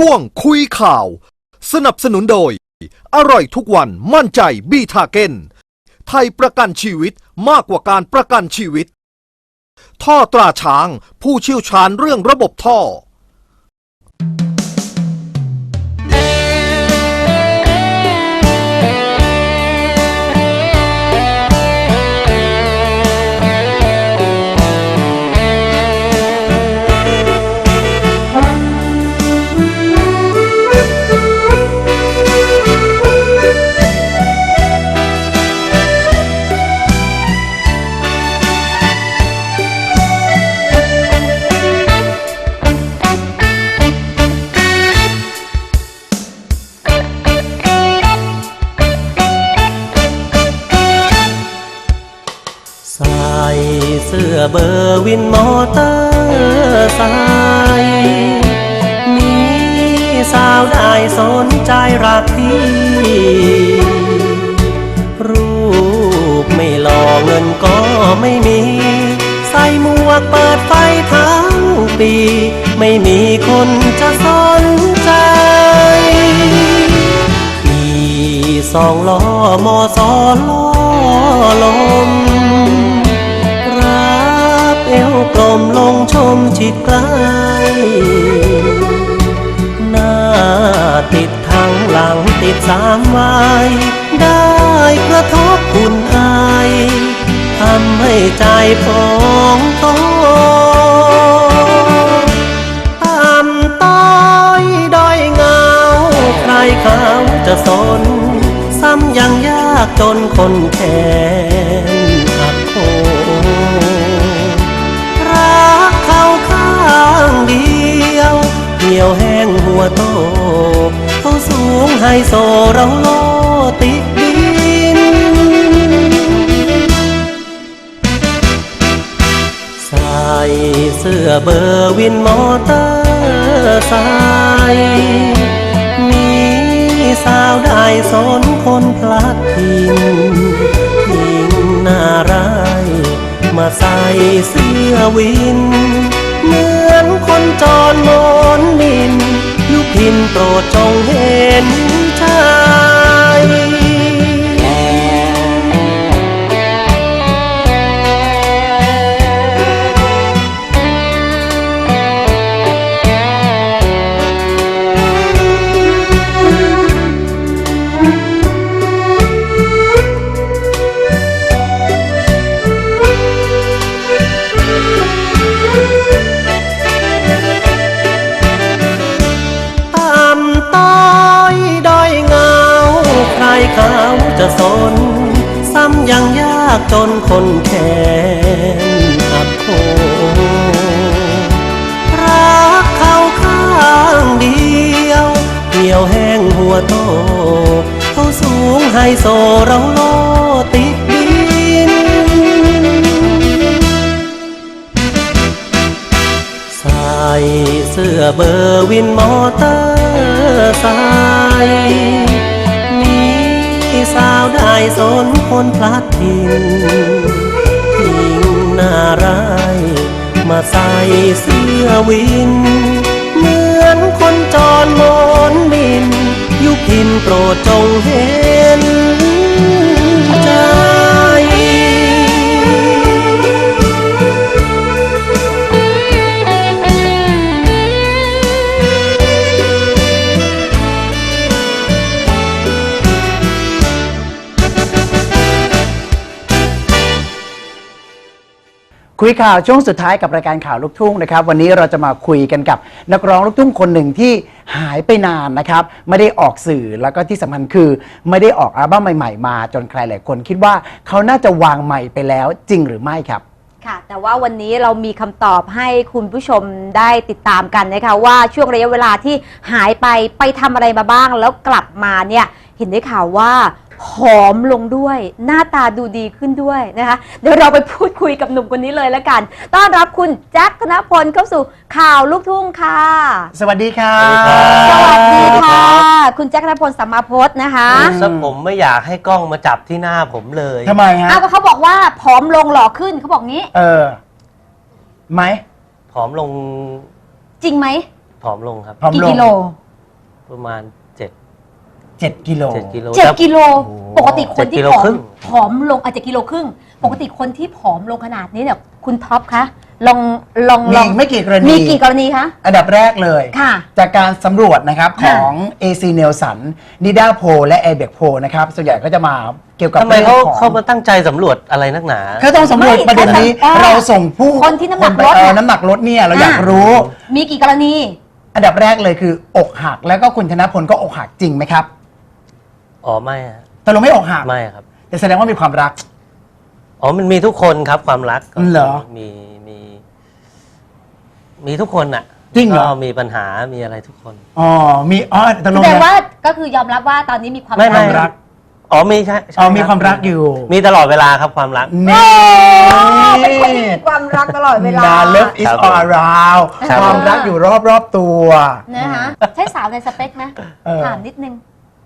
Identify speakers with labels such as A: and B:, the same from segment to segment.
A: ช่วงคุยข่าว สนับสนุนโดย อร่อยทุกวันมั่นใจบีทาเกนไทยประกันชีวิตมากกว่าการประกันชีวิต ท่อตราช้างผู้เชี่ยวชาญเรื่องระบบท่อ
B: สาวได้สนใจรักพี่รูปไม่หล่อเงินก็ไม่มี ใส่หมวกเปิดไฟทั้งปี ไม่มีคนจะสนใจขี่สองล้อมอสอล้อลมรับเอวกลมลงชมชิดใกล้ ติดทางหลังติดสามไวัยได้กระทบคุณอายทำให้ใจพองโตต่ำต้อยด้อยเงา ใครเขาจะสน ซ้ำยังยากจนคนแขน ไฮโซเราโลติดินใส่เสื้อเบอร์วินมอเตอร์ไซค์มีสาวได้สนคนพลัดทิ้งทิ้งน้าร้ายมาใส่เสื้อวินเหมือนคนจรมนมิน พินโปรดจงเห็นใจ โซเราโลติดดิน ใส่เสื้อเบอร์วินมอเตอร์ไซค์มีสาวได้สนคนพลัดทิ้งทิ้งหน้าร้ายมาใส่เสื้อวิน เหมือนคนจรมนบิน ยุพินโปรดจงเห็นใจ
C: คุยข่าวช่วงสุดท้ายกับรายการข่าวลูกทุ่งนะครับ วันนี้เราจะมาคุยกันกับนักร้องลูกทุ่งคนหนึ่งที่หายไปนานนะครับ ไม่ได้ออกสื่อแล้วก็ที่สำคัญคือ ไม่ได้ออกอัลบั้มใหม่ๆมา จนใครหลายคนคิดว่าเขาน่าจะวางใหม่ไปแล้วจริงหรือไม่ครับ
D: ค่ะแต่ว่าวันนี้เรามีคำตอบให้คุณผู้ชมได้ติดตามกันนะคะว่าช่วงระยะเวลาที่หายไปไปทำอะไรมาบ้างแล้วกลับมาเนี่ยเห็นได้ข่าวว่า ผอมลงด้วย หน้าตาดูดีขึ้นด้วยนะคะ เดี๋ยวเราไปพูดคุยกับหนุ่มคนนี้เลยแล้วกัน ต้อนรับคุณแจ็คธนพลเข้าสู่ข่าวลูกทุ่งค่ะ
C: สวัสดีครับ
D: สวัสดีค่ะ คุณแจ็คธนพลสัมมาพจน์นะคะ
B: ถ้าผมไม่อยากให้กล้องมาจับที่หน้าผมเลย
C: ทำไมฮะ
D: อ้าวก็เขาบอกว่าผอมลงหล่อขึ้นเขาบอกงี้
C: เออไหม
B: ผอมลง
D: จริงไหม
B: ผอมลงครับ
C: พร้อม
D: กี่
C: ลง
D: กิโล
B: ประมาณ เจ็ด
C: 7กิโล
B: เจ็ดกิโล
D: เจ็ด
B: แต่
D: กิโล
C: โอ้
D: ปกติคนที่
B: เจ็ดกิโล
D: ผอ
B: ครึ่
D: ม
B: ง
D: ผอมลงอาจจะกิโลครึ่ง ปกติคนที่ผอมลงขนาดนี้เนี่ยคุณท็อปคะลองลองล
C: มี
D: อง
C: ไม่กี่กรณี
D: มีกี่กรณีคะ
C: อันดับแรกเลย
D: ค่ะ
C: จากการสำรวจนะครับข
D: ค่ะ
C: อง AC Nielsen n i d a p o และ a b e c p o นะครับ ส่วนใหญ่ก็จะมาเกี่ยวกับ
B: ทำไมเขา
C: รื่องของ
B: เขามาตั้งใจสำรวจอะไรนักหนา
C: เขาต้องสำรวจ
D: ไม่
C: ประเด็นนี้
D: เขาต้อง
C: เราส่งผู้
D: คนที่น้ำหนัก
C: ไป
D: ลด
C: เออ
D: น่ะ
C: น้ำหนักลดเนี่ย เราอยาก
D: อะ
C: รู้
D: มีกี่กรณี
C: อันดับแรกเลยคือ อกหักแล้วก็คุณธนพลก็อกหักจริงไหมครับ
B: อ๋อไม่ฮะ
C: แต่เราไม่อกหัก
B: ไม่ครับ
C: แต่แสดงว่ามีความรัก
B: อ๋อมันมีทุกคนครับความรักก็
C: เหรอ
B: มีมี มีทุกคนอะ
C: จริงเหรอ
B: ก็มีปัญหามีอะไรทุกคน
C: อ๋อมีอ๋อตกลง
D: แสดง
C: นะ
D: ว่าก็คือยอมรับว่าตอนนี้มีความ
B: ไม่
C: ค
B: ไม่
C: วามรัก
B: อ๋อมีใช่ใช่
C: อ๋อมี
B: รับ
C: ความรักอยู่
B: มีตลอดเวลาครับความรัก
C: นี่
D: เป็นคนที่มีความรักตลอดเวลา
C: เลิฟอิส
B: ครับ
C: อ all around
B: ครับ
C: ความรักอยู่รอบรอบๆตัว
D: นะคะใช่สาวในสเปคไหม
C: เออ
D: ถามนิดนึง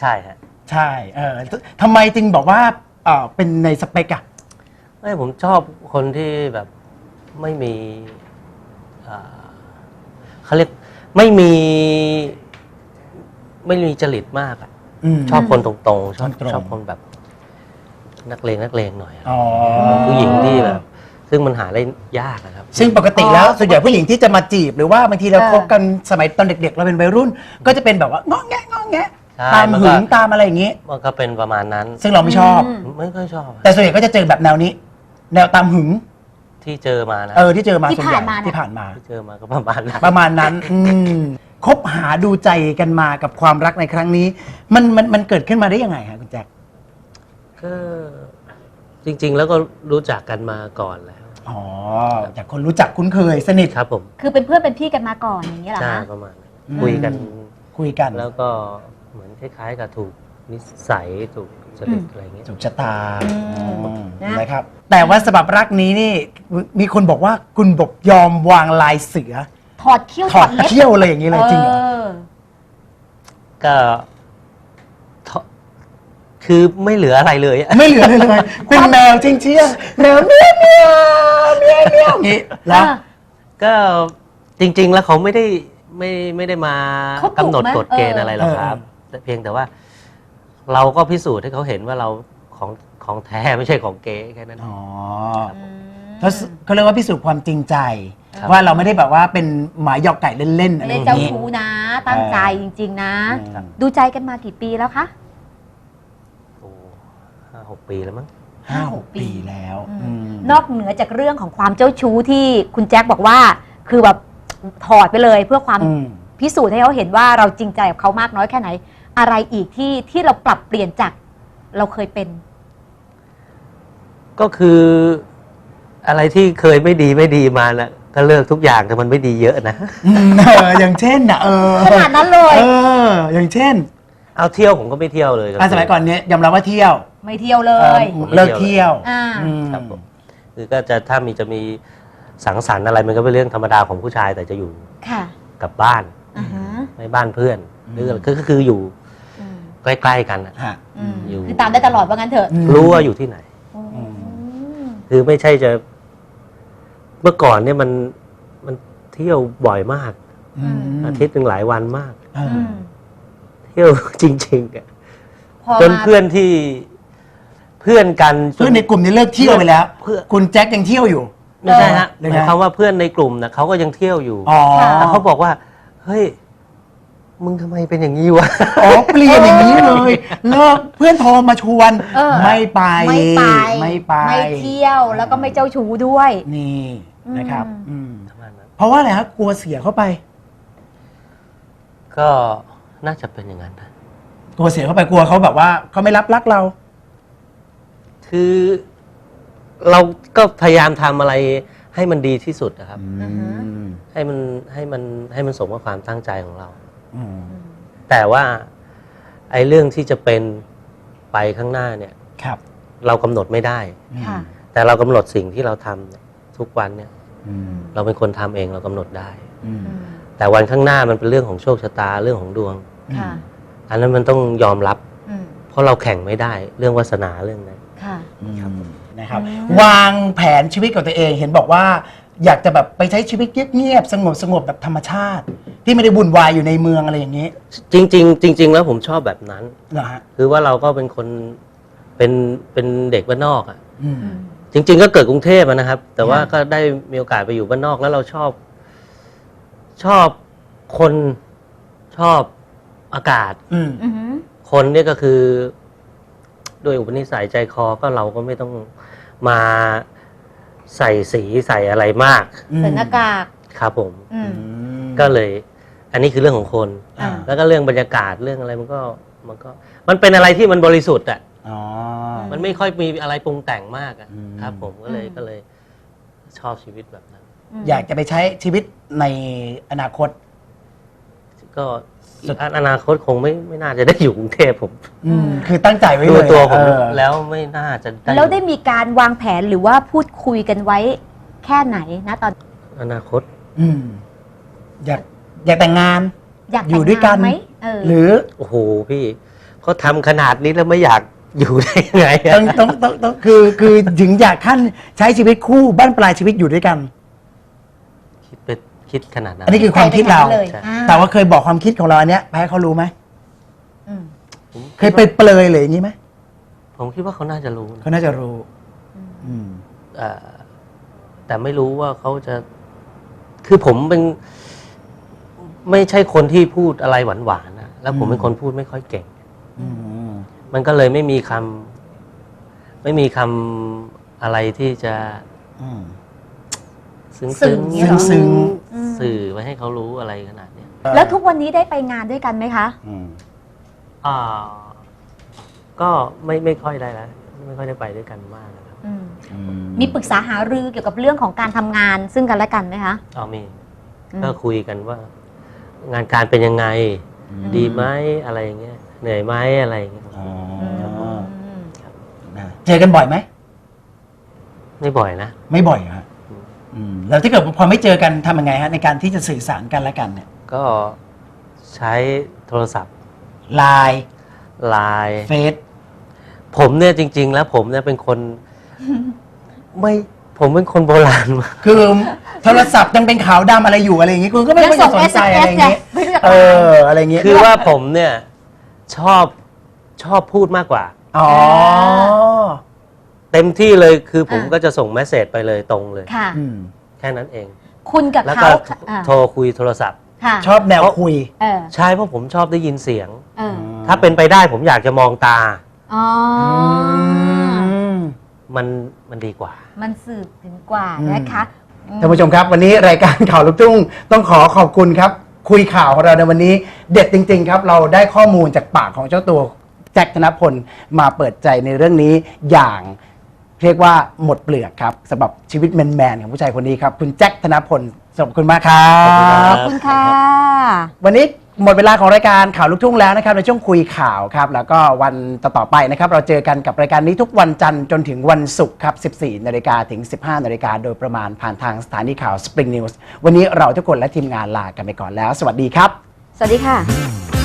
B: ใช่ฮะ
C: ใช่เออทำไมจึงบอกว่าเออเป็นในสเปกอะ
B: ไม่ผมชอบคนที่แบบไม่มีอ่าเขาเรียกไม่มี ไม่มีจริตมากอะ
C: ม
B: ชอบคนตรงๆ ชอบ
C: ตรงๆ
B: ชอบคนแบบ นักเลงนักเลงหน่อยอะ
C: อ๋อ
B: ผู้หญิงที่แบบ ซึ่งมันหาได้ยากนะครับ
C: ซึ่งปกติแล้ว
D: อ๋อ
C: ส่วนใหญ่ผู้หญิงที่จะมาจีบ หรือว่าบางทีเรา
D: เออ
C: คบกันสมัยตอนเด็ก ๆ เราเป็นวัยรุ่น ก็จะเป็นแบบว่าง้อแงะง้อแงะ
B: ใช่
C: ตาม
B: มัน
C: หึ
B: ก็
C: งตามอะไรอย่างนี้
B: มันก็เป็นประมาณนั้น
C: ซึ่งเราไม่ชอบ
D: อืม
B: ไม่ค่อยชอบอะ
C: แต่ส่วนใหญ่ก็จะเจอแบบแนวนี้ แนวตามหึง
B: ที่เจอมานะ
C: เออที่เจอมา
D: ที่
C: ส่วนใหญ่
D: ผ่านมาเนี่ย
C: ที่ผ่านมา
B: ที่เจอมาก็ประมาณนั้น
C: ประมาณนั้น อืมคบหาดูใจกันมากับความรักในครั้งนี้ มันมันมันเกิดขึ้นมาได้ยังไงฮะคุณแจ็ค
B: ก็จริง ๆ แล้วก็รู้จักกันมาก่อนแล้ว
C: อ๋อจากคนรู้จักคุ้นเคยสนิท
B: ครับผม
D: คือเป็นเพื่อนเป็นพี่กันมาก่อนอย่างนี้เหรอ
B: ใช่
D: คะ
B: ประมาณนั้น
C: อืม
B: คุยกัน
C: คุยกัน
B: แล้วก็ เหมือนคล้าย ๆ กับถูกนิสัยถูกจริตอะไรเงี้ย
C: ถูกชะตา
D: อืม
C: อืม
D: นะ
C: นะครับ แต่ว่าสำหรับรักนี้นี่มีคนบอกว่าคุณบกยอมวางลายเสือ
D: ถอดเขี้ยว
C: ถอด
D: เล็บ
C: เขี้ยวอะไรอย่างนี้เลยจริงเหรอ
D: เออ
B: ก็ทคือไม่เหลืออะไรเลยอะ
C: ไม่เหลือเลยเลยเป็นแมวจริงเชียแมวเมียวเมียวเมียวเมียวอย่างนี้แล้ว
B: ก็จริง ๆ แล้วเขาไม่ได้ไม่ไม่ได้มา
D: เขาดุ
B: กำหนด
D: ไหม
B: กฎเกณฑ์
D: เอออ
B: อะไรหรอกครับแต่ เพียงแต่ว่า เราก็พิสูจน์ให้เขาเห็นว่าเราของของแท้ไม่ใช่ของเก๊แค่นั้น
C: อ๋อ
D: อืม
C: เขาเขาเรียกว่าพิสูจน์ความจริงใจ
B: ครับ
C: ว่าเราไม่ได้แบบว่าเป็นหมาหยอกไก่เล่นๆอะไร
D: ไม่
C: อ
D: ได้
C: ย่าง
D: เจ้า
C: นี้
D: ชู้นะ ตั้งใจจริง ๆ นะ
C: อืม
D: ดูใจกันมากี่ปีแล้วคะ
B: โอ้ห้าหกปีแล้วมั้ง
C: ห้าหกปีแล้ว
D: อืม
C: อืม
D: นอกเหนือจากเรื่องของความเจ้าชู้ที่คุณแจ็คบอกว่า คือแบบถอดไปเลยเพื่อความ
C: อืม
D: พิสูจน์ให้เขาเห็นว่าเราจริงใจกับเขามากน้อยแค่ไหน อะไรอีกที่ที่เราปรับเปลี่ยนจากเราเคยเป็น
B: ก็คืออะไรที่เคยไม่ดีไม่ดีมานะก็เลิกทุกอย่างแต่มันไม่ดีเยอะนะ
C: อืมเอออย่างเช่นนะเออ
D: ขนาดนั้นเลย
C: เออ อย่างเช่น
B: เอาเที่ยวผมก็ไม่เที่ยวเลย
C: อะสมัยก่อนเนี้ยยอมรับว่าเที่ยว
D: ไม่เที่ยวเล
C: เออยเลิกเที่ยว
D: อ่า
C: อืม
B: ครับผมคือก็จะถ้ามีจะมีสังสรรค์อะไรมันก็เป็นเรื่องธรรมดาของผู้ชายแต่จะอยู่
D: ค่ะ
B: กับบ้าน
D: อ่าฮะ
B: ในบ้านเพื่อนหรือก็คือคืออยู่
D: อืม
B: ใกล้ๆกันอะ
C: ฮะ
D: อืม
B: อยู่
D: คือตามได้ตลอดว่างั้นเถอะ
C: อืม
B: รู้ว่าอยู่ที่ไหน
D: อืม
B: คือไม่ใช่จะ เมื่อก่อนเนี่ยมันมันเที่ยวบ่อยมาก
C: อืม
B: อาทิตย์หนึ่งหลายวันมาก
C: เออ
D: อืม
B: เที่ยว จริงๆอะ
D: พอ
B: จน
D: มา
B: เพื่อนที่เพื่อนกันจ
C: เพื่อนในกลุ่มนี้เลิกเที่ยวไปแล้ว
B: เพื่อน
C: คุณแจ็คยังเที่ยวอยู่
B: ไม่ใช่ฮะ
C: เลย
B: ห
C: นะ
B: มายความว่าเพื่อนในกลุ่มนะเขาก็ยังเที่ยวอยู่
C: อ๋อ
B: แต่เขาบอกว่า เฮ้ย มึงทำไมเป็นอย่างนี้วะ
C: อ๋อเปลี่ยนอย่างนี้เลยเลิกเพื่อนโทรมาชวน
D: เออ
C: ไม่ไป
D: ไม่ไป
C: ไม่ไป
D: ไม่เที่ยวแล้วก็ไม่เจ้าชู้ด้วย
C: นี่นะครับ
D: อืม
C: อืม
B: ประมาณนั้น
C: เพราะว่าอะไรฮะกลัวเสียเข้าไป
B: ก็น่าจะเป็นอย่างนั้นนะ
C: กลัวเสียเข้าไปกลัวเขาแบบว่าเขาไม่รับรักเรา
B: คือเราก็พยายามทำอะไรให้มันดีที่สุดนะครับ
D: อือฮึ
B: ให้มันให้มันให้มันสมกับความตั้งใจของเรา
C: อืม
B: แต่ว่าไอ้เรื่องที่จะเป็นไปข้างหน้าเนี่ย
C: ครับ
B: เรากำหนดไม่ได้
D: ค่ะ
B: แต่เรากำหนดสิ่งที่เราทำเนี่ยทุกวันเนี่ย
C: อืม
B: เราเป็นคนทำเองเรากำหนดได้
C: อืม
D: อืม
B: แต่วันข้างหน้ามันเป็นเรื่องของโชคชะตาเรื่องของดวง
D: ค่ะ
B: อันนั้นมันต้องยอมรับ
D: อืม
B: เพราะเราแข่งไม่ได้เรื่องวาสนาเรื่องนั้น
D: ค่ะ
C: อืมนะครับ
D: อืม
C: วางแผนชีวิตกับตัวเองเห็นบอกว่า อยากจะแบบไปใช้ชีวิตเงียบๆสงบสงบๆแบบธรรมชาติ ที่ไม่ได้วุ่นวายอยู่ในเมืองอะไรอย่างนี้
B: จริง ๆ จริง ๆ แล้วผมชอบแบบนั้น
C: เหรอฮะ
B: คือว่าเราก็เป็นคนเป็นเป็นเด็กบ้านนอกอะ
C: อืม
B: จริง ๆ ก็เกิดกรุงเทพอะนะครับ แต่ว่า
C: ค่ะ
B: ก็ได้มีโอกาสไปอยู่บ้านนอกแล้วเราชอบ ชอบคนชอบอากาศ
C: อืม
D: อือหือ
B: คนเนี่ยก็คือด้วยอุปนิสัยใจคอก็เราก็ไม่ต้องมาใส่สีใส่อะไรมาก
C: อืม
D: ใส่หน้ากาก
B: ครับผม
D: อื
C: อื
D: ม
C: ม
B: ก็เลย อันนี้คือเรื่องของคน
C: อ่า
B: แล้วก็เรื่องบรรยากาศเรื่องอะไรมันก็มันก็ มันเป็นอะไรที่มันบริสุทธิ์อะ
C: อ๋อ
B: มันไม่ค่อยมีอะไรปรุงแต่งมากอะ
C: อืม
B: ครับ ผมก็เลย
D: อืม
B: ก็เลยชอบชีวิตแบบนั้น
D: ม
C: อยากจะไปใช้ชีวิตในอนาคต
B: ก็
C: สุด
B: อนาคตคงไม่ไม่น่าจะได้อยู่กรุงเทพผม
C: อืม คือตั้งใจไว้
B: ดู
C: เลย
B: ตัวผม
C: เออ
B: แล้วไม่น่าจะได้
D: แล้วได้มีการวางแผนหรือว่าพูดคุยกันไว้แค่ไหนนะตอน
B: อนาคต
C: อืมอยาก อยากแต่งงาน
D: อยาก
C: อยู่ด้วยกัน
D: แต่งงาไหมเออ
C: หรือ
B: โอ้โหพี่เขาทำขนาดนี้แล้วไม่อยากอยู่ได้ยังไงอะ
C: ต้องต้องต้องต้องคือคือถึงอยากขั้นใช้ชีวิตคู่บ้านปลายชีวิตอยู่ด้วยกัน
B: คิดไปคิดขนาดนั้น
C: อันนี้คือความคิดเรา
D: ไปไปเลย
B: ใช่
D: อ่
C: แต่ว่าเคยบอกความคิดของเราอันเนี้ยไปให้เขารู้ไหม
D: อืม
B: ผม
C: เคยไปเปลยเลยอย่างนี้ไหม
B: ผมคิดว่าเขาน่าจะรู้นะ
C: เขาน่าจะรู้อืม
B: เอ่อแต่ไม่รู้ว่าเขาจะ คือผมเป็น ไม่ใช่คนที่พูดอะไรหวานๆนะแล้วผมเป็นคนพูดไม่ค่อยเก่ง
C: อืม
B: มันก็เลยไม่มีคำไม่มีคำอะไรที่จะ
C: อืม
B: ซึ้ง
D: สื่ออย่างเงี้ยเหรอ
C: ซึ้ง
D: อืม
B: สื่อไว้ให้เขารู้อะไรขนาดเนี้ย
D: แล้วทุกวันนี้ได้ไปงานด้วยกันไหมคะ
C: อืม
B: อ่าก็ไม่ไม่ค่อยได้แล้วไม่ค่อยได้ไปด้วยกันมากนะครับ
D: อืม
C: อื
D: มีปรึกษาหารือเกี่ยวกับเรื่องของการทำงานซึ่งกันและกันไหมคะ
B: เอามี
D: อืม
B: ก็คุยกันว่า งานการเป็นยังไง
C: อืม
B: ดีไหมอะไรอย่างเงี้ยเหนื่อยไหมอะไรอย่างเงี้ย
C: อ๋อ
D: อืม
C: นะเจอกันบ่อยไหม
B: ไม่บ่อยนะ
C: ไม่บ่อยเหรอฮะอืมแล้วถ้าเกิดพอไม่เจอกันทำยังไงฮะ ในการที่จะสื่อสารกันและกันเนี่ย
B: ก็ใช้โทรศัพท์
C: ไลน์
B: ไลน์
C: เฟซ
B: ผมเนี่ยจริง ๆ แล้วผมเนี่ยเป็นคน ไม่ ผมเป็นคนโบราณมาก
C: คือโทรศัพท์ยังเป็นขาวดำอะไรอยู่อะไรอย่างงี้คุณก็ไม่
D: ยัง
C: ค่อย
D: ส่
C: จะ
D: ง
C: สนใจ
D: SMS
C: อะไรอย่างงี้
D: ไงไม่รู้จัก
C: เอ
D: ไลน์
C: ออะไรอย่างงี้
B: คือว่าผมเนี่ยชอบชอบพูดมากกว่า
C: อ๋อ
B: เต็มที่เลยคือผม
D: อ่า
B: ก็จะส่งเมสเซจไปเลยตรงเลย
D: ค่ะ
C: อืม
B: แค่นั้นเอง
D: คุณกับ
B: แล้ว
D: เขา
B: ก็
D: อ่า
B: โทรคุยโทรศัพท์
D: ค่ะ
C: ชอบแนวคุย
D: เออ
B: ใช่เพราะผมชอบได้ยินเสียง
D: เออ
B: ถ้าเป็นไปได้ผมอยากจะมองตา
D: อ๋ออ
C: ม
B: มันมันดีกว่า
D: มันสืบถึงกว่านะคะอืม
C: ท่านผู้ชมครับ วันนี้รายการข่าวลูกทุ่งต้องขอขอบคุณครับ คุยข่าวของเราในวันนี้เด็ดจริง ๆ ครับ เราได้ข้อมูลจากปากของเจ้าตัวแจ็คธนพลมาเปิดใจในเรื่องนี้อย่างเรียกว่าหมดเปลือกครับสำหรับชีวิตแมนๆของผู้ชายคนนี้ครับ คุณแจ็คธนพล ขอบคุณมากครั
B: ขอบคุณครับบ
D: ขอบคุณค่ะ
C: วันนี้หมดเวลาของรายการข่าวลูกทุ่งแล้วนะครับในช่วงคุยข่าวครับ แล้วก็วันต่อๆไปนะครับ เราเจอกันกับรายการนี้ทุกวันจันทร์จนถึงวันศุกร์ครับ 14 นาฬิกาถึง 15 นาฬิกาโดยประมาณผ่านทางสถานีข่าว Spring News วันนี้เราทุกคนและทีมงานลากันไปก่อนแล้ว สวัสดีครับ
D: สวัสดีค่ะ